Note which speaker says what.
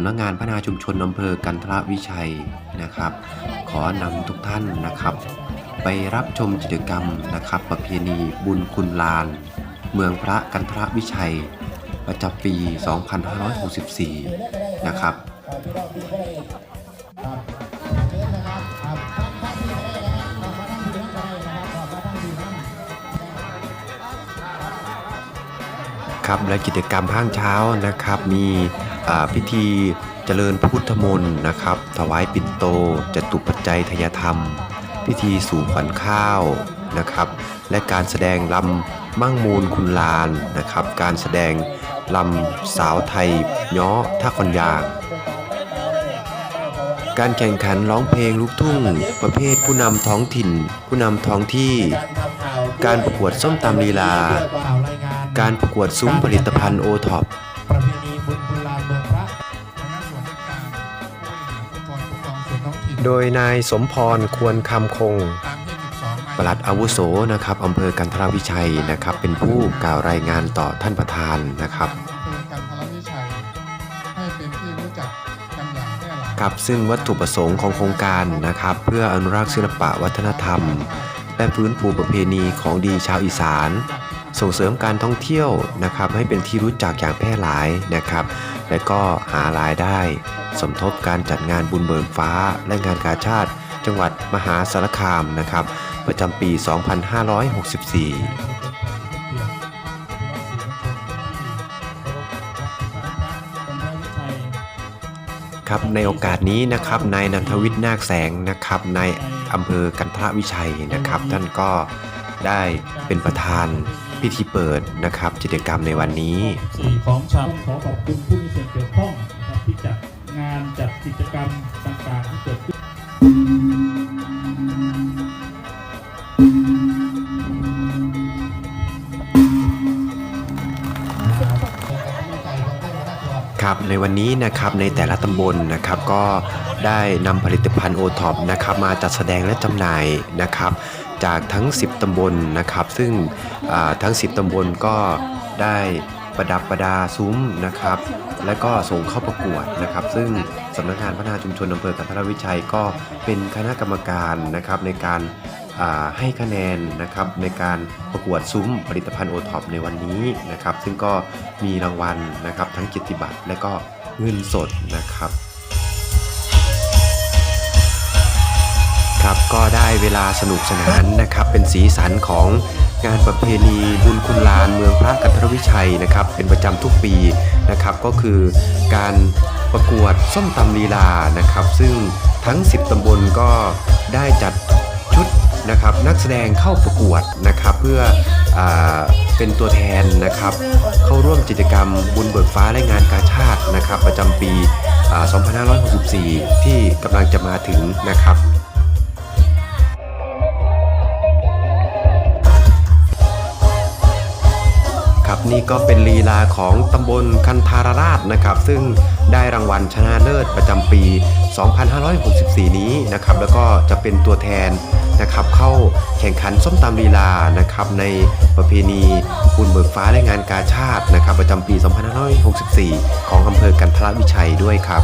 Speaker 1: ำนักงานพัฒนาชุมชนอำเภอกันทรวิชัยนะครับ ขอนำทุกท่านนะครับ ไปรับชมกิจกรรมนะครับ ประเพณีบุญคุณลาน เมืองพระกันทรวิชัย ประจำปี 2564 นะครับครับและกิจกรรมภาคเช้านะครับมี พิธีเจริญพุทธมนต์นะครับ ถวายปิ่นโตจตุปัจจัยทยธรรม พิธีสู่ขวัญข้าวนะครับ และการแสดงลำมั่งมูลคุณลานนะครับ การแสดงลำสาวไทยย้อท่าคอนยางการแข่งขันร้องเพลงลูกทุ่ง ประเภทผู้นำท้องถิ่น ผู้นำท้องที่ การประกวดส้มตำลีลา การประกวดซุ้มผลิตภัณฑ์โอท็อป โดยนายสมพรควรคำคงปลัดอาวุโสนะครับอำเภอกันทรวิชัยนะครับ เป็นผู้กล่าวรายงานต่อท่านประธานนะครับ
Speaker 2: อำเภอกันทรวิชัยให้เป็นที่รู้จักกันอย่างแพร่หลาย
Speaker 1: ครับซึ่งวัตถุประสงค์ของโครงการนะครับ เพื่ออนุรักษ์ศิลปะวัฒนธรรม และฟื้นฟูประเพณีของดีชาวอีสาน ส่งเสริมการท่องเที่ยวนะครับให้เป็นที่รู้จักอย่างแพร่หลายนะครับ และก็หารายได้ สมทบการจัดงานบุญเบิกฟ้า และงานกาชาติ จังหวัดมหาสารคามนะครับ ประจำปี 2564ครับในโอกาสนี้นะครับนายนันทวิทย์นาคแสงนะครับนายอำเภอกันทรวิชัยนะครับ ท่านก็ได้เป็นประธาน พิธีเปิดนะครับกิจกรรมในวันนี้
Speaker 3: สีของชำขอขอบคุณผู้มีส่วนเกี่ยวข้องนะครับที่จัดงานจัดกิจกรรมต่างๆที่เกิดขึ้น
Speaker 1: ครับในวันนี้นะครับในแต่ละตำบลนะครับก็ได้นำผลิตภัณฑ์โอท็อปนะครับมาจัดแสดงและจำหน่ายนะครับ จากทั้ง 10 ตำบลนะครับ ซึ่งทั้ง 10 ตำบลก็ได้ประดับประดาซุ้มนะครับ และก็ส่งเข้าประกวดนะครับ ซึ่งสำนักงานพัฒนาชุมชนอำเภอกันทรวิชัยก็เป็นคณะกรรมการนะครับในการให้คะแนนนะครับในการประกวดซุ้มผลิตภัณฑ์โอท็อปในวันนี้นะครับ ซึ่งก็มีรางวัลนะครับทั้งกิตติบัตรและก็เงินสดนะครับ ครับก็ได้เวลาสนุกสนานนะครับเป็นสีสันของงานประเพณีบุญคุณลานเมืองพระกันทรวิชัยนะครับเป็นประจำทุกปีนะครับก็คือการประกวดส้มตำลีลานะครับซึ่งทั้ง 10ตำบลก็ได้จัดชุดนะครับนักแสดงเข้าประกวดนะครับเพื่ออเป็นตัวแทนนะครับเข้าร่วมกิจกรรมบุญเบิกฟ้าและงานกาชาตินะครับประจำปี 2564 ที่กำลังจะมาถึงนะครับ นี่ก็เป็นลีลาของตำบลคันธารราชนะครับ ซึ่งได้รางวัลชนะเลิศประจำปี 2564 นี้นะครับแล้วก็จะเป็นตัวแทนนะครับเข้าแข่งขันส้มตำลีลานะครับในประเพณีบุญเบิกฟ้าและงานกาชาตินะครับประจำปี 2564 ของอำเภอกันทรวิชัยด้วยครับ